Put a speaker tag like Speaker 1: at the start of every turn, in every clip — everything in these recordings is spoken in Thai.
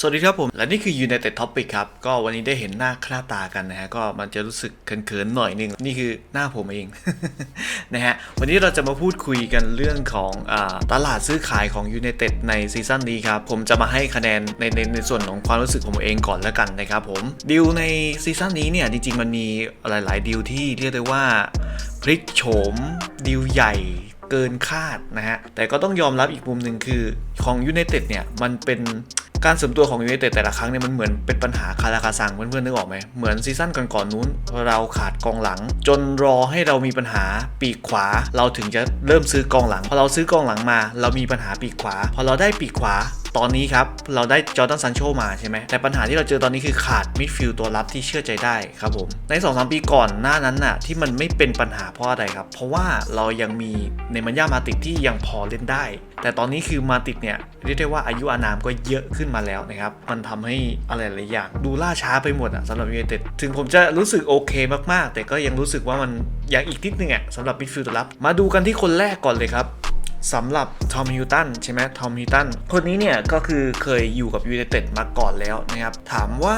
Speaker 1: สวัสดีครับผม และนี่คือ United Topic ครับ ก็วันนี้ได้เห็นหน้าค่าตากันนะฮะ ก็มันจะรู้สึกเขินๆหน่อยนึง นี่คือหน้าผมเองนะฮะ วันนี้เราจะมาพูดคุยกันเรื่องของอตลาดซื้อขายของ United ในซีซั่นนี้ครับ ผมจะมาให้คะแนนในในในส่วนของความรู้สึกของผมเองก่อนแล้วกันนะครับผมดีลในซีซั่นนี้เนี่ยจริงๆ มันมีหลายๆดีลที่เรียกได้ว่าพลิกโฉมดีลใหญ่เกินคาดนะฮะ แต่ก็ต้องยอมรับอีกมุมหนึ่งคือของ United เนี่ยมันเป็น การเสริมตัวของยูไนเต็ดแต่ละครั้งเนี่ยมันเหมือนเป็นปัญหาคาราคาซังเพื่อนๆนึกออกไหมเหมือนซีซั่นก่อนๆนู้น เราขาดกองหลัง จนรอให้เรามีปัญหาปีกขวา เราถึงจะเริ่มซื้อกองหลังพอเราซื้อกองหลังมา เรามีปัญหาปีกขวา พอเราได้ปีกขวา ตอนนี้ครับ เราได้จอร์แดนซันโชมาใช่ไหมแต่ปัญหาที่เราเจอตอนนี้คือขาดมิดฟิลด์ตัวรับที่เชื่อใจได้ครับผม ใน2อสปีก่อนหน้านั้นน่ะที่มันไม่เป็นปัญหาเพราะอะไรครับ เพราะว่าเรายังมีในมันย่ามาติดที่ยังพอเล่นได้ แต่ตอนนี้คือมาติดเนี่ยเรียกได้ว่าอายุอานามก็เยอะขึ้นมาแล้วนะครับมันทำให้อะไรหลายอย่างดูล่าช้าไปหมดอะสำหรับยูไนเต็ดถึงผมจะรู้สึกโอเคมากๆ แต่ก็ยังรู้สึกว่ามันยังอีกนิดนึงอะสำหรับมิดฟิลด์ตัวรับ มาดูกันที่คนแรกก่อนเลยครับ สำหรับทอมฮิวตันใช่ไหมทอมฮิวตันคนนี้เนี่ยก็คือเคยอยู่กับยูไนเต็ดมาก่อนแล้วนะครับถามว่า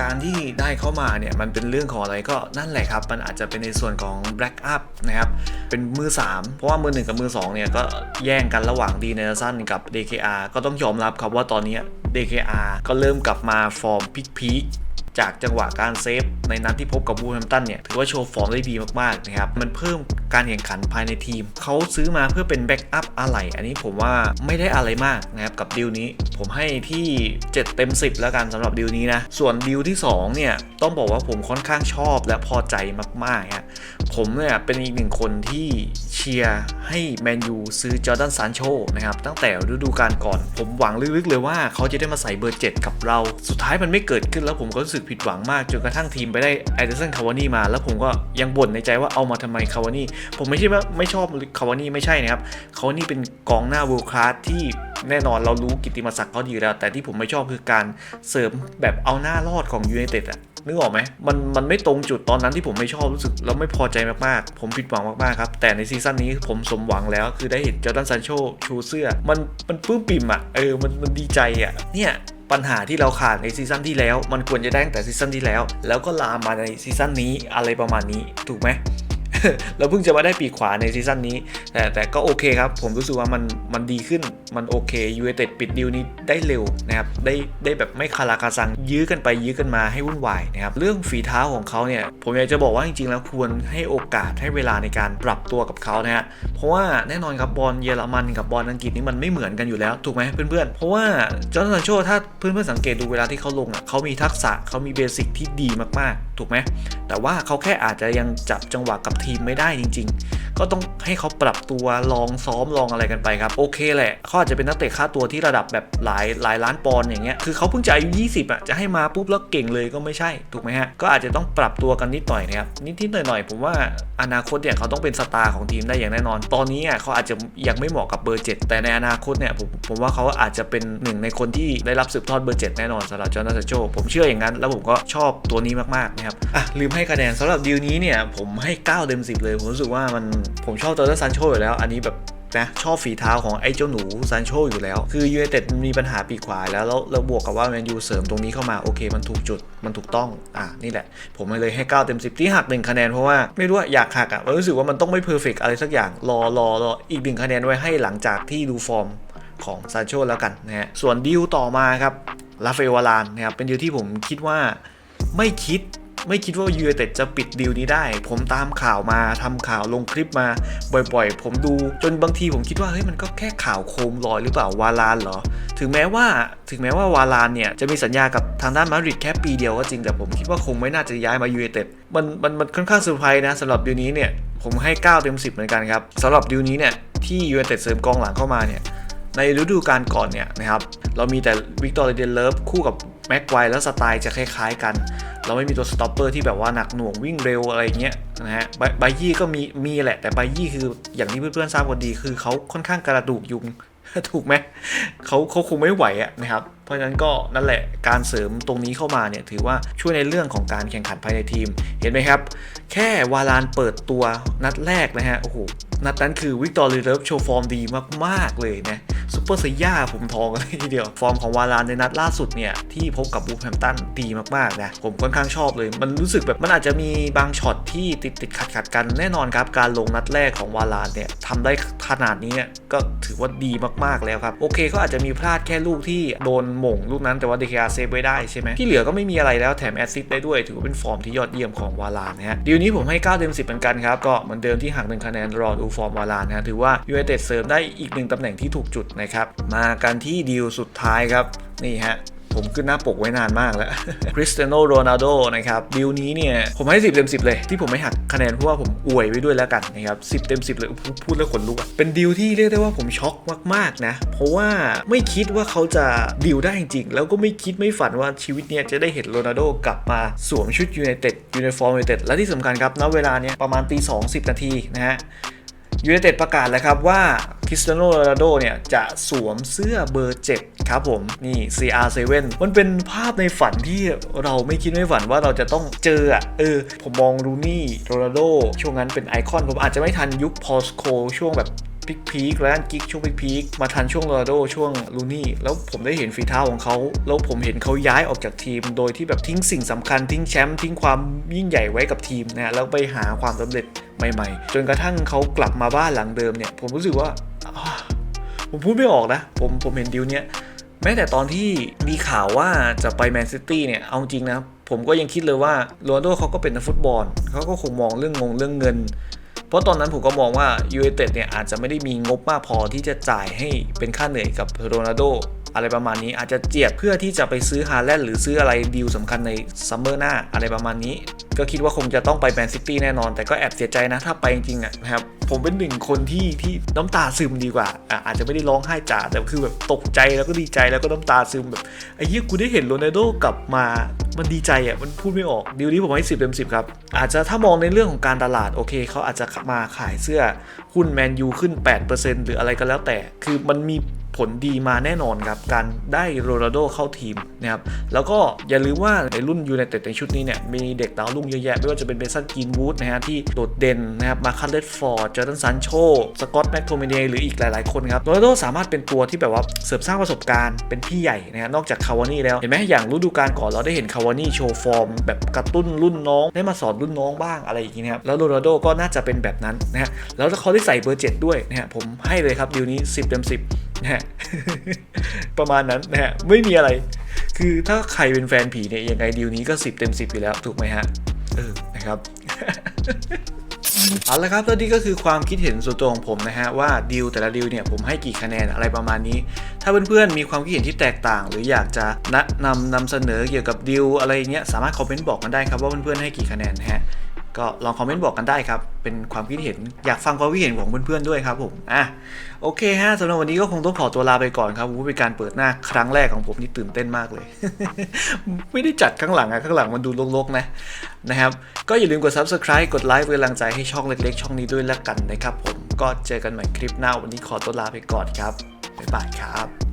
Speaker 1: การที่ได้เข้ามาเนี่ยมันเป็นเรื่องของอะไรก็นั่นแหละครับ มันอาจจะเป็นในส่วนของแบล็กอัพนะครับเป็นมือ 3 เพราะว่ามือ 1 กับมือ2เนี่ยก็แย่งกันระหว่างดีเนลสันกับ DKR ก็ต้องยอมรับครับว่าตอนนี้ DKR ก็เริ่มกลับมาฟอร์มพีค จากจังหวะการเซฟในนัดที่พบกับบูแฮมตันเนี่ยถือว่าโชว์ฟอร์มได้ดีมากๆนะครับมันเพิ่มการแข่งขันภายในทีม เขาซื้อมาเพื่อเป็นแบ็กอัพอะไร อันนี้ผมว่าไม่ได้อะไรมากนะครับกับดีลนี้ ผมให้ที่ 7 เต็ม 10 แล้วกันสำหรับดีลนี้นะ ส่วนดีลที่ 2 เนี่ย ต้องบอกว่าผมค่อนข้างชอบและพอใจมากๆฮะผมเนี่ยเป็นอีกหนึ่งคนที่ ชียร์ให้แมนยูซื้อจอร์แดนซานโชนะครับตั้งแต่ฤดูกาลก่อน ผมหวังลึกๆเลยว่าเขาจะได้มาใส่เบอร์ 7 กับเรา สุดท้ายมันไม่เกิดขึ้นแล้วผมก็รู้สึกผิดหวังมากจนกระทั่งทีมไปได้แอดเดสันคาวานี่มา แล้วผมก็ยังบ่นในใจว่าเอามาทำไมคาวานี่ผมไม่ใช่ว่าไม่ชอบคาวานี่ไม่ใช่นะครับคาวานี่เป็นกองหน้าเวิลด์คลาสที่แน่นอนเรารู้กิติมศักดิ์เขาดีอยู่แล้ว แต่ที่ผมไม่ชอบคือการเสริมแบบเอาหน้ารอดของยูไนเต็ดอะนึกออกไหมมันมันไม่ตรงจุดตอนนั้นที่ผมไม่ชอบรู้สึกแล้วไม่พอใจมากๆ ผมผิดหวังมากๆครับแต่ในซีซั่นนี้ผมสมหวังแล้วคือได้เห็นจอร์แดนซันโชชูเสื้อ มันมันปลื้มปิ่มอะเออมันมันดีใจอะเนี่ยปัญหาที่เราขาดในซีซั่นที่แล้ว มันควรจะได้ตั้งแต่ซีซั่นที่แล้ว แล้วก็ลามมาในซีซั่นนี้อะไรประมาณนี้ถูกไหม เราเพิ่งจะมาได้ปีขวาในซีซั่นนี้ แต่แต่ก็โอเคครับ ผมรู้สึกว่ามันมันดีขึ้นมันโอเคยู i นเต็ดปิดดีลนี้ได้เร็วนะครับได้ได้แบบไม่คาราคาซังยื้อกันไปยื้อกันมาให้วุ่นวายนะครับเรื่องฝีเท้าของเขาเนี่ยผมอยากจะบอกว่าจริงๆ แล้วควรให้โอกาสให้เวลาในการปรับตัวกับเขานะฮะเพราะว่าแน่นอนครับบอลเยอรมันกับบอลอังกฤษนี่มันไม่เหมือนกันอยู่แล้วถูกไหมเพื่อนๆเพราะว่าจอร์แดนโชถ้าเพื่อนๆสังเกตดูเวลาที่เขาลงอะเขามีทักษะเขามีเบสิกที่ดีมากๆถูกไหมแต่ว่าเขาแค่อาจจะยังจับจังหวะกับทีมไม่ได้จริง ๆ ก็ต้องให้เขาปรับตัวลองซ้อมลองอะไรกันไปครับ โอเคแหละเขาอาจจะเป็นนักเตะค่าตัวที่ระดับแบบหลายหลายล้านปอนด์อย่างเงี้ยคือเขาเพิ่งจะอายุ 20อะจะให้มาปุ๊บแล้วเก่งเลยก็ไม่ใช่ถูกไหมฮะก็อาจจะต้องปรับตัวกันนิดหน่อยนะครับนิดๆหน่อยๆผมว่าอนาคตเนี่ยเขาต้องเป็นสตาร์ของทีมได้อย่างแน่นอน ตอนนี้อะเขาอาจจะยังไม่เหมาะกับเบอร์ 7 แต่ในอนาคตเนี่ยผมผมว่าเขาอาจจะเป็นหนึ่งในคนที่ได้รับสืบทอดเบอร์ 7 แน่นอนสำหรับจอร์แดนโชผมเชื่ออย่างนั้น แล้วผมก็ชอบตัวนี้มากๆนะครับอะลืมให้คะแนนสำหรับดีลนี้เนี่ยผมให้ 9 เต็ม 10 เลย ผมรู้สึกว่ามันผมชอบจอร์แดนซันโชอยู่แล้ว อันนี้แบบนะชอบฝีเท้าของไอ้เจ้าหนูซานโชอยู่แล้ว คือยูไนเต็ดมีปัญหาปีกขวาแล้วแล้วลวบวกกับว่าแมนยูเสริมตรงนี้เข้ามา โอเค มันถูกจุดมันถูกต้อง อะ นี่แหละ ผมเลยให้ 9 เต็ม 10 ที่หัก1คะแนน เพราะว่าไม่รู้อยากหักอะรู้สึกว่ามันต้องไม่เพอร์เฟกอะไรสักอย่างรอรอรออีกหนึ่งคะแนนไว้ให้หลังจากที่ดูฟอร์มของซานโชแล้วกันนะฮะส่วนดิวต่อมาครับลาเฟวารานนะครับเป็นดิวที่ผมคิดว่าไม่คิด ไม่คิดว่ายูไนเต็ดจะปิดดีลนี้ได้ ผมตามข่าวมาทำข่าวลงคลิปมาบ่อยๆ ผมดูจนบางทีผมคิดว่าเฮ้ยมันก็แค่ข่าวโคมลอยหรือเปล่าวาลานเหรอ ถึงแม้ว่าถึงแม้ว่าวาลานเนี่ยจะมีสัญญากับทางด้านมาดริดแค่ปีเดียวก็จริงแต่ผมคิดว่าคงไม่น่าจะย้ายมายูไนเต็ดมันมันมันค่อนข้างเซอร์ไพรส์นะสำหรับดีลนี้เนี่ยผมให้ 9 เต็ม 10 เหมือนกันครับสำหรับดีลนี้เนี่ยที่ยูไนเต็ดเสริมกองหลังเข้ามาเนี่ยในฤดูกาลก่อนเนี่ยนะครับเรามีแต่วิกตอร์เดนเลิฟคู่กับแม็กไวแล้วสไตล์จะคล้ายๆกัน เราไม่มีตัวสต็อปเปอร์ที่แบบว่าหนักหน่วงวิ่งเร็วอะไรเงี้ยนะฮะไบยี่ก็มีมีแหละ แต่ไบยี่คืออย่างที่เพื่อนๆทราบกันดี คือเขาค่อนข้างกระดูกยุงถูกไหมเขาเขาคงไม่ไหวอะนะครับ เพราะฉะนั้นก็นั่นแหละการเสริมตรงนี้เข้ามาเนี่ยถือว่าช่วยในเรื่องของการแข่งขันภายในทีม เห็นไหมครับ แค่วาลานเปิดตัวนัดแรกนะฮะโอ้โหนัดนั้นคือวิกตอร์เรเลิฟโชว์ฟอร์มดีมากๆเลยนะ ซูเปอร์ไซย่าผมทองกันเลยทีเดียว ฟอร์มของวาลานในนัดล่าสุดเนี่ยที่พบกับบูแฮมตันดีมากๆนะผมค่อนข้างชอบเลย มันรู้สึกแบบมันอาจจะมีบางช็อตที่ติดติดขัดขัดกันแน่นอนครับ การลงนัดแรกของวาลานเนี่ยทำได้ขนาดนี้เนี่ยก็ถือว่าดีมากๆแล้วครับ โอเคก็อาจจะมีพลาดแค่ลูกที่โดนหม่งลูกนั้นแต่ว่าเดคอาเซฟไว้ได้ใช่ไหมที่เหลือก็ไม่มีอะไรแล้วแถมแอสซิสต์ได้ด้วย ถือว่าเป็นฟอร์มที่ยอดเยี่ยมของวาลานนะฮะดีลนี้ผมให้9เต็ม10เหมือนกันครับก็เหมือนเดิมที่หักหนึ่งคะแนนรอดูฟอร์มวาลานนะฮะถือว่ายูไนเต็ดเสริมได้อีกหนึ่งตำแหน่งที่ถูกจุดนะครับ มากันที่ดีลสุดท้ายครับ นี่ฮะผมขึ้นหน้าปกไว้นานมากแล้วคริสเตียโนโรนัลโดนะครับดีลนี้เนี่ยผมให้ 10 เต็ม 10 เลย ที่ผมไม่หักคะแนนเพราะว่าผมอวยไว้ด้วยแล้วกันนะครับ10 เต็ม 10 เลย พูดแล้วขนลุกเป็นดีลที่เรียกได้ว่าผมช็อกมากๆนะ เพราะว่าไม่คิดว่าเขาจะดีลได้จริงๆแล้วก็ไม่คิดไม่ฝันว่าชีวิตเนี้ยจะได้เห็นโรนัลโดกลับมาสวมชุดยูไนเต็ดยูนิฟอร์มยูไนเต็ดและที่สำคัญครับณเวลาเนี้ยประมาณตี2 0นาทีนะฮะยูไนเต็ดประกาศแล้วครับว่า ริสเตียโนโรนัลโดเนี่ย จะสวมเสื้อเบอร์ 7 ครับผมนี่ CR7 มันเป็นภาพในฝันที่เราไม่คิดไม่ฝันว่าเราจะต้องเจออะเออ ผมมองรูนี่โรนัลโดช่วงนั้นเป็นไอคอน ผมอาจจะไม่ทันยุคพอสโคช่วงแบบพิกพีคแล้วกิกช่วงพิกพีคมาทันช่วงโรนัลโดช่วงลูนี่ แล้วผมได้เห็นฝีเท้าของเขา แล้วผมเห็นเขาย้ายออกจากทีม โดยที่แบบทิ้งสิ่งสำคัญทิ้งแชมป์ทิ้งความยิ่งใหญ่ไว้กับทีมนะฮะแล้วไปหาความสำเร็จใหม่ ๆ จนกระทั่งเขากลับมาบ้านหลังเดิมเนี่ย ผมรู้สึกว่า ผมพูดไม่ออกนะ ผมผมเห็นดิวเนี้ยแม้แต่ตอนที่มีข่าวว่าจะไปแมนซิตี้เนี่ย เอาจริงนะ ผมก็ยังคิดเลยว่าโรนัลโดเขาก็เป็นนักฟุตบอล เขาก็คงมองเรื่องงงเรื่องเงิน เพราะตอนนั้นผมก็มองว่ายูไนเต็ดเนี่ยอาจจะไม่ได้มีงบมากพอที่จะจ่ายให้เป็นค่าเหนื่อยกับโรนัลโด อะไรประมาณนี้อาจจะเจียดเพื่อที่จะไปซื้อฮาแลนด์หรือซื้ออะไรดีลสำคัญในซัมเมอร์หน้าอะไรประมาณนี้ ก็คิดว่าคงจะต้องไปแมนซิตี้แน่นอน แต่ก็แอบเสียใจนะถ้าไปจริงๆอะนะครับผมเป็นหนึ่งคนที่ที่น้ำตาซึมดีกว่าอะอาจจะไม่ได้ร้องไห้จ๋าแต่คือแบบตกใจแล้วก็ดีใจแล้วก็น้ำตาซึมแบบไอ้เหี้ยกูได้เห็นโรนัลโดกลับมามันดีใจอะมันพูดไม่ออกดีลนี้ผมให้10เต็ม10ครับอาจจะถ้ามองในเรื่องของการตลาดโอเคเขาอาจจะมาขายเสื้อหุ้นแมนยูขึ้น 8%หรืออะไรก็แล้วแต่ คือมันมี ผลดีมาแน่นอนครับ การได้โรนัลโดเข้าทีมนะครับ แล้วก็อย่าลืมว่าในรุ่นยูไนเต็ดในชุดนี้เนี่ย มีเด็กดาวรุ่งเยอะแยะ ไม่ว่าจะเป็นเบสันกรีนวูดนะฮะที่โดดเด่นนะครับ มาคัลเลตฟอร์ด จอร์แดนซันโช สกอตแม็กโทมิเนหรืออีกหลาย ๆ คนครับ โรนัลโดสามารถเป็นตัวที่แบบว่าเสริมสร้างประสบการณ์ เป็นพี่ใหญ่นะฮะ นอกจากคาวานี่แล้ว เห็นไหมอย่างฤดูกาลก่อนเราได้เห็นคาวานี่โชว์ฟอร์ม แบบกระตุ้นรุ่นน้อง ได้มาสอนรุ่นน้องบ้างอะไรอย่างนี้นะครับแล้วโรนัลโดก็น่าจะเป็นแบบนั้นนะฮะ แล้วเขาได้ใส่เบอร์7ด้วยนะฮะ ผมให้เลยครับดีลนี้ 10เต็ม10 นะฮะประมาณนั้นนะฮะไม่มีอะไร คือถ้าใครเป็นแฟนผีเนี่ยยังไงดีลนี้ก็ 10 เต็ม 10 อยู่แล้วถูกไหมฮะเออนะครับเอาละครับแล้วนี่ก็คือความคิดเห็นส่วนตัวของผมนะฮะว่าดีลแต่ละดีลเนี่ยผมให้กี่คะแนนอะไรประมาณนี้ ถ้าเพื่อนๆมีความคิดเห็นที่แตกต่าง หรืออยากจะแนะนำนำเสนอเกี่ยวกับดีลอะไรเงี้ยสามารถคอมเมนต์บอกกันได้ครับว่าเพื่อนๆให้กี่คะแนนนะฮะ ก็ลองคอมเมนต์บอกกันได้ครับ เป็นความคิดเห็นอยากฟังความคิดเห็นของเพื่อนๆด้วยครับผมอะโอเคฮะสำหรับวันนี้ก็คงต้องขอตัวลาไปก่อนครับวูเป็นการเปิดหน้าครั้งแรกของผมนี่ตื่นเต้นมากเลย ไม่ได้จัดข้างหลังอะข้างหลังมันดูโลกๆนะนะครับ ก็อย่าลืมกด subscribe กดไลค์เป็นกำลังใจให้ช่องเล็กๆ ช่องนี้ด้วยแล้วกันนะครับผมก็เจอกันใหม่คลิปหน้าวันนี้ขอตัวลาไปก่อนครับบ๊ายบายครับ